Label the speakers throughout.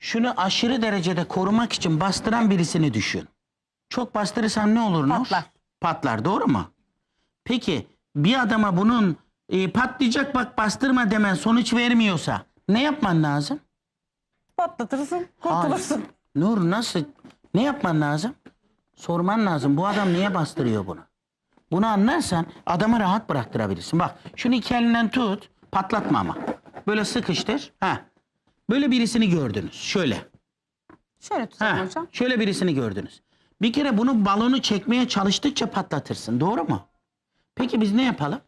Speaker 1: Şunu aşırı derecede korumak için bastıran birisini düşün. Çok bastırırsan ne olur Nur?
Speaker 2: Patlar.
Speaker 1: Patlar doğru mu? Peki bir adama bunun e, patlayacak bak bastırma demen sonuç vermiyorsa ne yapman lazım?
Speaker 2: Patlatırsın,
Speaker 1: Hayır.
Speaker 2: kurtulursun.
Speaker 1: Nur nasıl? Ne yapman lazım? Sorman lazım. Bu adam niye bastırıyor bunu? Bunu anlarsan adama rahat bıraktırabilirsin. Bak şunu iki elinden tut. Patlatma ama. Böyle sıkıştır. Ha. Böyle birisini gördünüz. Şöyle.
Speaker 2: Şöyle tutalım
Speaker 1: Ha.
Speaker 2: hocam.
Speaker 1: Şöyle birisini gördünüz. Bir kere bunu balonu çekmeye çalıştıkça patlatırsın. Doğru mu? Peki biz ne yapalım?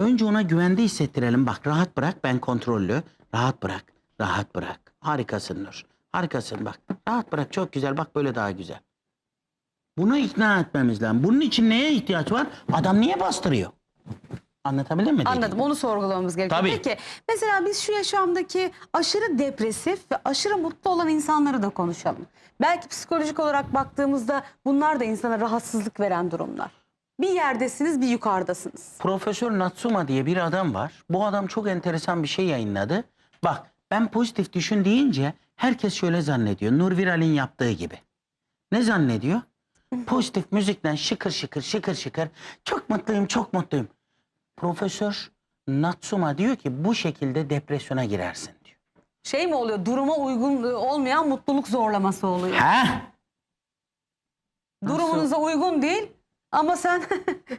Speaker 1: Önce ona güvende hissettirelim. Bak rahat bırak ben kontrollü. Rahat bırak. Rahat bırak. Harikasın Nur. Harikasın bak. Rahat bırak çok güzel. Bak böyle daha güzel. Bunu ikna etmemiz lazım. Bunun için neye ihtiyaç var? Adam niye bastırıyor? Anlatabildim mi?
Speaker 2: Anladım. Onu sorgulamamız gerekiyor.
Speaker 1: Tabii.
Speaker 2: Peki mesela biz şu yaşamdaki aşırı depresif ve aşırı mutlu olan insanları da konuşalım. Belki psikolojik olarak baktığımızda bunlar da insana rahatsızlık veren durumlar. Bir yerdesiniz, bir yukarıdasınız.
Speaker 1: Profesör Natsuma diye bir adam var. Bu adam çok enteresan bir şey yayınladı. Bak ben pozitif düşün deyince herkes şöyle zannediyor. Nur Viral'in yaptığı gibi. Ne zannediyor? Pozitif müzikten şıkır şıkır şıkır şıkır. Çok mutluyum çok mutluyum. Profesör Natsuma diyor ki bu şekilde depresyona girersin diyor.
Speaker 2: Şey mi oluyor? Duruma uygun olmayan mutluluk zorlaması oluyor.
Speaker 1: Ha?
Speaker 2: Durumunuza uygun değil ama sen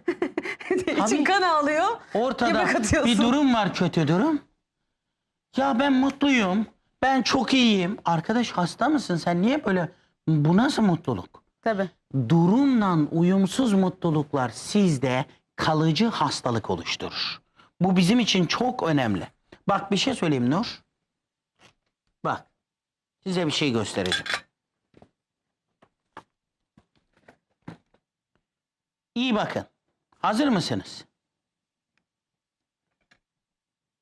Speaker 2: için kan ağlıyor.
Speaker 1: Ortada
Speaker 2: Göbek atıyorsun.
Speaker 1: bir durum var kötü durum. Ya ben mutluyum. Ben çok iyiyim. Arkadaş hasta mısın? Sen niye böyle bu nasıl mutluluk?
Speaker 2: Tabii.
Speaker 1: Durumla uyumsuz mutluluklar sizde kalıcı hastalık oluşturur. Bu bizim için çok önemli. Bak bir şey söyleyeyim Nur. Bak. Size bir şey göstereceğim. İyi bakın. Hazır mısınız?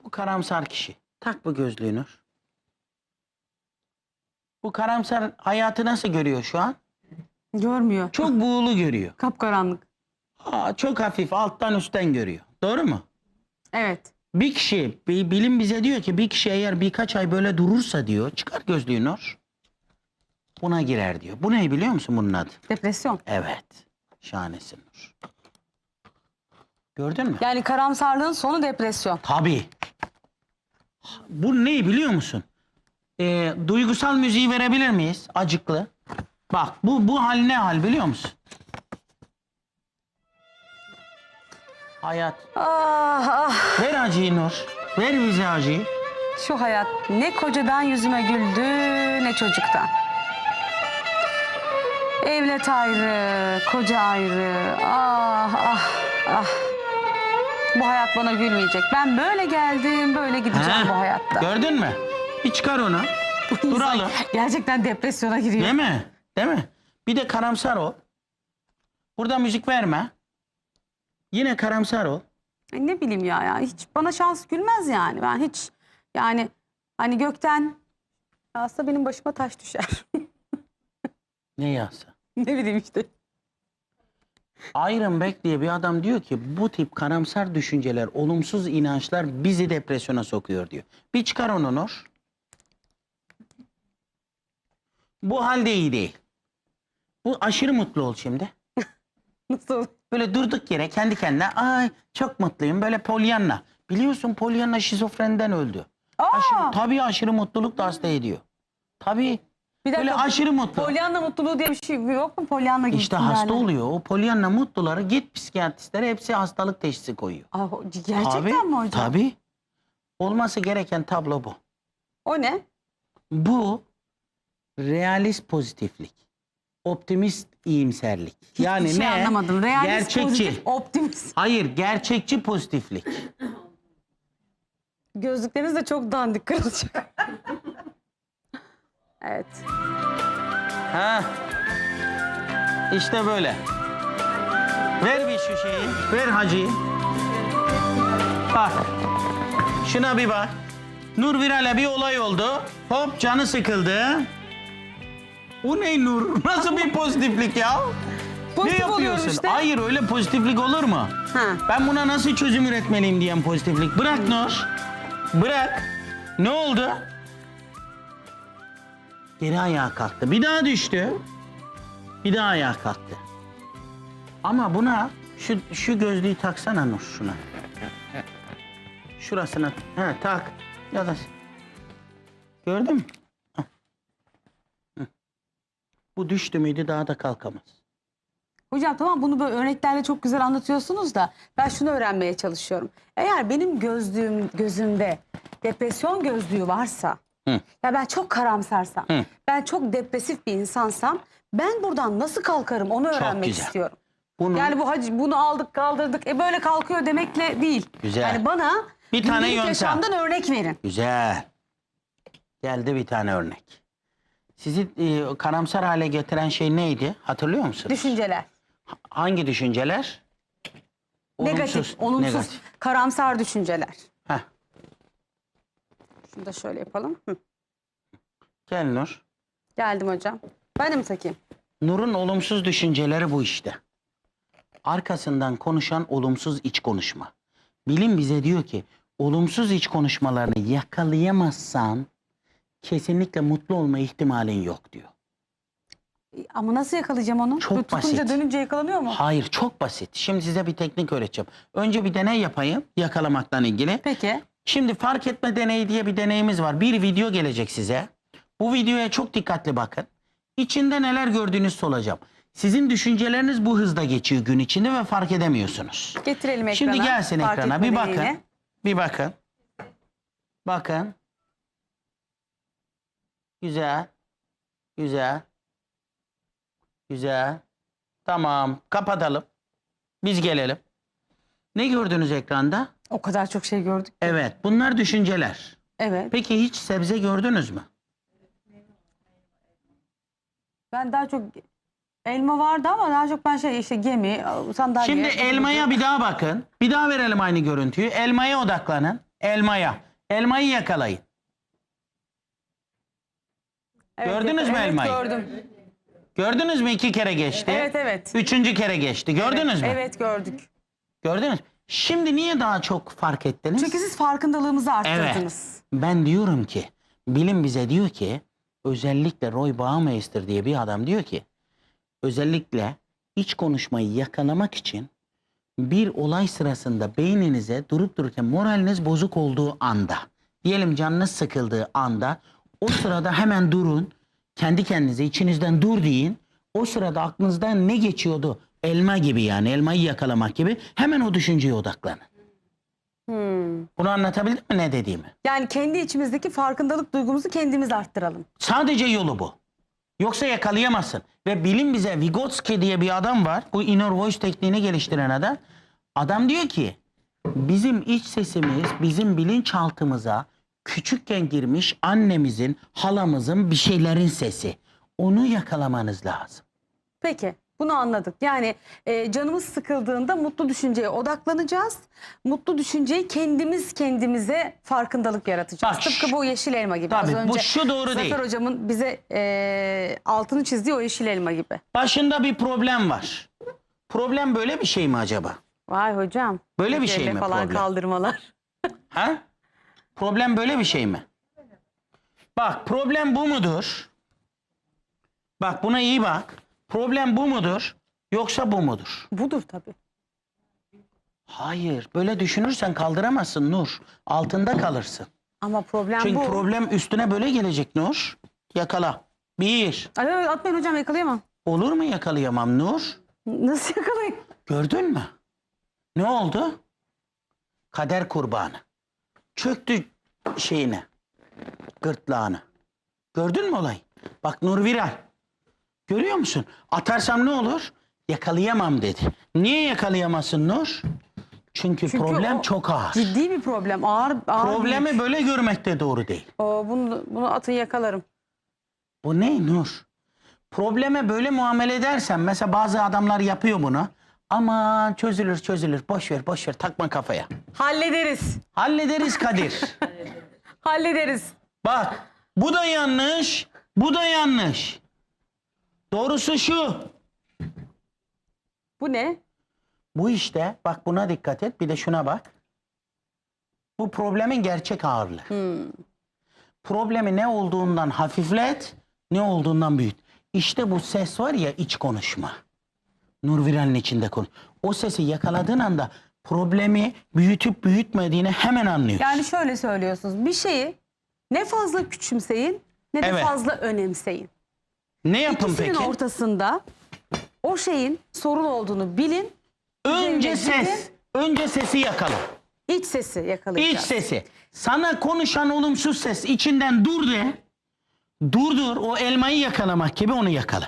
Speaker 1: Bu karamsar kişi. Tak bu gözlüğü Nur. Bu karamsar hayatı nasıl görüyor şu an?
Speaker 2: Görmüyor.
Speaker 1: Çok buğulu görüyor.
Speaker 2: Kapkaranlık.
Speaker 1: Aa, çok hafif alttan üstten görüyor. Doğru mu?
Speaker 2: Evet.
Speaker 1: Bir kişi, bilim bize diyor ki bir kişi eğer birkaç ay böyle durursa diyor, çıkar gözlüğünü Nur. Buna girer diyor. Bu ne biliyor musun bunun adı?
Speaker 2: Depresyon.
Speaker 1: Evet. Şahanesin Nur. Gördün mü?
Speaker 2: Yani karamsarlığın sonu depresyon.
Speaker 1: Tabii. Bu ne biliyor musun? Ee, duygusal müziği verebilir miyiz? Acıklı. Bak bu bu hal ne hal biliyor musun? Hayat.
Speaker 2: Ah ah
Speaker 1: Ver acıyı Nur. Ver bize acıyı.
Speaker 2: şu hayat ne kocadan yüzüme güldü ne çocuktan. Evlet ayrı, koca ayrı. Ah ah ah. Bu hayat bana gülmeyecek. Ben böyle geldim, böyle gideceğim
Speaker 1: Ha,
Speaker 2: bu hayatta.
Speaker 1: Gördün mü? Bir çıkar onu. Duralım.
Speaker 2: Gerçekten depresyona giriyor.
Speaker 1: Değil mi? Değil mi? Bir de karamsar ol. Burada müzik verme. Yine karamsar ol.
Speaker 2: Ay Ne bileyim ya, ya hiç bana şans gülmez yani. Ben hiç yani hani gökten aslında benim başıma taş düşer.
Speaker 1: Ne yazsa.
Speaker 2: ne bileyim işte.
Speaker 1: Iron Beck diye bir adam diyor ki bu tip karamsar düşünceler, olumsuz inançlar bizi depresyona sokuyor diyor. Bir çıkar onu Nur. Bu halde iyi değil. Bu aşırı mutlu ol şimdi.
Speaker 2: Nasıl?
Speaker 1: Böyle durduk yere kendi kendine ay çok mutluyum böyle Pollyanna. Biliyorsun Pollyanna şizofrenden öldü.
Speaker 2: Aa,
Speaker 1: Aşırı, tabii aşırı mutluluk da hasta ediyor. Tabii.
Speaker 2: bir
Speaker 1: Böyle aşırı mutlu.
Speaker 2: Pollyanna mutluluğu diye bir şey yok mu? Pollyanna gibi.
Speaker 1: İşte hasta oluyor. O Pollyanna mutluları git psikiyatristlere hepsi hastalık teşhisi koyuyor.
Speaker 2: Aa, gerçekten
Speaker 1: Tabii,
Speaker 2: mi hocam?
Speaker 1: Tabii. Olması gereken tablo bu.
Speaker 2: O ne?
Speaker 1: Bu realist pozitiflik. Optimist iyimserlik. Yani
Speaker 2: Hiçbir şey
Speaker 1: ne?
Speaker 2: anlamadım. Realist,
Speaker 1: Gerçekçi.
Speaker 2: pozitif, optimist.
Speaker 1: Hayır, gerçekçi pozitiflik.
Speaker 2: Gözlükleriniz de çok dandik kırılacak. evet.
Speaker 1: Ha. İşte böyle. Ver bir şu şeyi. Ver hacıyı. Bak. Şuna bir bak. Nur Viral'e bir olay oldu. Hop canı sıkıldı. Bu ne Nur? Nasıl bir pozitiflik ya?
Speaker 2: Pozitif
Speaker 1: ne yapıyorsun?
Speaker 2: işte.
Speaker 1: Hayır öyle pozitiflik olur mu?
Speaker 2: Ha.
Speaker 1: Ben buna nasıl çözüm üretmeliyim diyen pozitiflik. Bırak Nur. Bırak. Ne oldu? Geri ayağa kalktı. Bir daha düştü. Bir daha ayağa kalktı. Ama buna şu, şu gözlüğü taksana Nur şuna. Şurasına he, tak. Ya da gördün mü? Bu düştü müydü daha da kalkamaz.
Speaker 2: Hocam tamam bunu böyle örneklerle çok güzel anlatıyorsunuz da ben şunu öğrenmeye çalışıyorum. Eğer benim gözlüğüm gözümde depresyon gözlüğü varsa
Speaker 1: Hı.
Speaker 2: ya ben çok karamsarsam,
Speaker 1: Hı.
Speaker 2: ben çok depresif bir insansam ben buradan nasıl kalkarım onu öğrenmek
Speaker 1: güzel.
Speaker 2: istiyorum.
Speaker 1: Bunu
Speaker 2: Yani bu hacı bunu aldık kaldırdık e böyle kalkıyor demekle değil.
Speaker 1: Güzel.
Speaker 2: Yani bana
Speaker 1: Bir tane
Speaker 2: gündelik
Speaker 1: yöntem.
Speaker 2: yaşamdan örnek verin.
Speaker 1: Güzel. Geldi bir tane örnek. Sizi e, karamsar hale getiren şey neydi? Hatırlıyor musunuz?
Speaker 2: Düşünceler.
Speaker 1: Hangi düşünceler?
Speaker 2: Negatif, olumsuz,
Speaker 1: Negatif.
Speaker 2: karamsar düşünceler.
Speaker 1: Heh,
Speaker 2: Şunu da şöyle yapalım. Hı.
Speaker 1: gel Nur.
Speaker 2: Geldim hocam. Ben de mi takayım?
Speaker 1: Nur'un olumsuz düşünceleri bu işte. Arkasından konuşan olumsuz iç konuşma. Bilim bize diyor ki olumsuz iç konuşmalarını yakalayamazsan kesinlikle mutlu olma ihtimalin yok diyor.
Speaker 2: Ama nasıl yakalayacağım onu?
Speaker 1: Çok
Speaker 2: Böyle tutunca
Speaker 1: basit.
Speaker 2: dönünce yakalanıyor mu?
Speaker 1: Hayır çok basit. Şimdi size bir teknik öğreteceğim. Önce bir deney yapayım yakalamaktan ilgili.
Speaker 2: Peki.
Speaker 1: Şimdi fark etme deneyi diye bir deneyimiz var. Bir video gelecek size. Bu videoya çok dikkatli bakın. İçinde neler gördüğünüzü soracağım. Sizin düşünceleriniz bu hızda geçiyor gün içinde ve fark edemiyorsunuz.
Speaker 2: Getirelim ekrana.
Speaker 1: Şimdi gelsin
Speaker 2: Fark
Speaker 1: ekrana
Speaker 2: etme
Speaker 1: bir bakın. Bir bakın. Bakın. Güzel. Güzel. Güzel. Tamam. Kapatalım. Biz gelelim. Ne gördünüz ekranda?
Speaker 2: O kadar çok şey gördük.
Speaker 1: Evet. Bunlar düşünceler.
Speaker 2: Evet.
Speaker 1: Peki hiç sebze gördünüz mü?
Speaker 2: Ben daha çok elma vardı ama daha çok ben şey işte gemi, sandalye.
Speaker 1: Şimdi elmaya bir daha bakın. Bir daha verelim aynı görüntüyü. Elmaya odaklanın. Elmaya. Elmayı yakalayın.
Speaker 2: Evet,
Speaker 1: gördünüz mü
Speaker 2: evet,
Speaker 1: elmayı?
Speaker 2: gördüm.
Speaker 1: Gördünüz mü iki kere geçti?
Speaker 2: Evet evet.
Speaker 1: Üçüncü kere geçti. Gördünüz mü?
Speaker 2: Evet gördük.
Speaker 1: Gördünüz. Şimdi niye daha çok fark ettiniz?
Speaker 2: Çünkü siz farkındalığımızı
Speaker 1: evet.
Speaker 2: arttırdınız.
Speaker 1: Ben diyorum ki bilim bize diyor ki özellikle Roy Baumeister diye bir adam diyor ki özellikle iç konuşmayı yakalamak için bir olay sırasında beyninize durup dururken moraliniz bozuk olduğu anda diyelim canınız sıkıldığı anda o sırada hemen durun kendi kendinize içinizden dur deyin o sırada aklınızdan ne geçiyordu elma gibi yani elmayı yakalamak gibi hemen o düşünceye odaklanın.
Speaker 2: Hmm.
Speaker 1: Bunu anlatabildim mi ne dediğimi?
Speaker 2: Yani kendi içimizdeki farkındalık duygumuzu kendimiz arttıralım.
Speaker 1: Sadece yolu bu. Yoksa yakalayamazsın. Ve bilim bize Vygotsky diye bir adam var. Bu inner voice tekniğini geliştiren adam. Adam diyor ki bizim iç sesimiz bizim bilinçaltımıza küçükken girmiş annemizin, halamızın bir şeylerin sesi. Onu yakalamanız lazım.
Speaker 2: Peki bunu anladık. Yani e, canımız sıkıldığında mutlu düşünceye odaklanacağız. Mutlu düşünceyi kendimiz kendimize farkındalık yaratacağız.
Speaker 1: Bak
Speaker 2: Tıpkı bu yeşil elma gibi.
Speaker 1: Tabii,
Speaker 2: Az
Speaker 1: bu
Speaker 2: önce
Speaker 1: şu doğru
Speaker 2: Zafer
Speaker 1: değil.
Speaker 2: hocamın bize e, altını çizdiği o yeşil elma gibi.
Speaker 1: Başında bir problem var. Problem böyle bir şey mi acaba?
Speaker 2: Vay hocam.
Speaker 1: Böyle bir şey mi
Speaker 2: falan
Speaker 1: problem?
Speaker 2: kaldırmalar.
Speaker 1: Ha? Problem böyle bir şey mi? Bak problem bu mudur? Bak buna iyi bak. Problem bu mudur? Yoksa bu mudur?
Speaker 2: Budur tabii.
Speaker 1: Hayır. Böyle düşünürsen kaldıramazsın Nur. Altında kalırsın.
Speaker 2: Ama problem
Speaker 1: Çünkü
Speaker 2: bu.
Speaker 1: problem üstüne böyle gelecek Nur. Yakala. Bir.
Speaker 2: Ay, ay, atmayın hocam yakalayamam.
Speaker 1: Olur mu yakalayamam Nur?
Speaker 2: Nasıl yakalayayım?
Speaker 1: Gördün mü? Ne oldu? Kader kurbanı. Çöktü şeyine. Gırtlağını. Gördün mü olayı? Bak Nur Viral. Görüyor musun? Atarsam ne olur? Yakalayamam dedi. Niye yakalayamazsın Nur? Çünkü,
Speaker 2: Çünkü
Speaker 1: problem
Speaker 2: o
Speaker 1: çok ağır.
Speaker 2: Ciddi bir problem. Ağır, ağır
Speaker 1: Problemi
Speaker 2: büyük.
Speaker 1: böyle görmek de doğru değil.
Speaker 2: O, bunu, bunu atın yakalarım.
Speaker 1: Bu ne Nur? Probleme böyle muamele edersen mesela bazı adamlar yapıyor bunu. Aman çözülür çözülür boş ver boş ver takma kafaya.
Speaker 2: Hallederiz.
Speaker 1: Hallederiz Kadir.
Speaker 2: Hallederiz.
Speaker 1: Bak bu da yanlış, bu da yanlış. Doğrusu şu.
Speaker 2: Bu ne?
Speaker 1: Bu işte bak buna dikkat et bir de şuna bak. Bu problemin gerçek ağırlığı. Problemi ne olduğundan hafiflet, Ne olduğundan büyüt. İşte bu ses var ya iç konuşma. Nurviran'ın içinde konuş. O sesi yakaladığın anda problemi büyütüp büyütmediğini hemen anlıyorsun.
Speaker 2: Yani şöyle söylüyorsunuz. Bir şeyi ne fazla küçümseyin ne de
Speaker 1: Evet.
Speaker 2: fazla önemseyin.
Speaker 1: ne yapın
Speaker 2: İkisinin
Speaker 1: peki?
Speaker 2: ortasında o şeyin sorun olduğunu bilin.
Speaker 1: Önce
Speaker 2: üzerine
Speaker 1: ses. Önce sesi yakala.
Speaker 2: iç sesi
Speaker 1: İç
Speaker 2: yakalayacağız.
Speaker 1: sesi. Sana konuşan olumsuz ses içinden dur de. Durdur o elmayı yakalamak gibi onu yakala.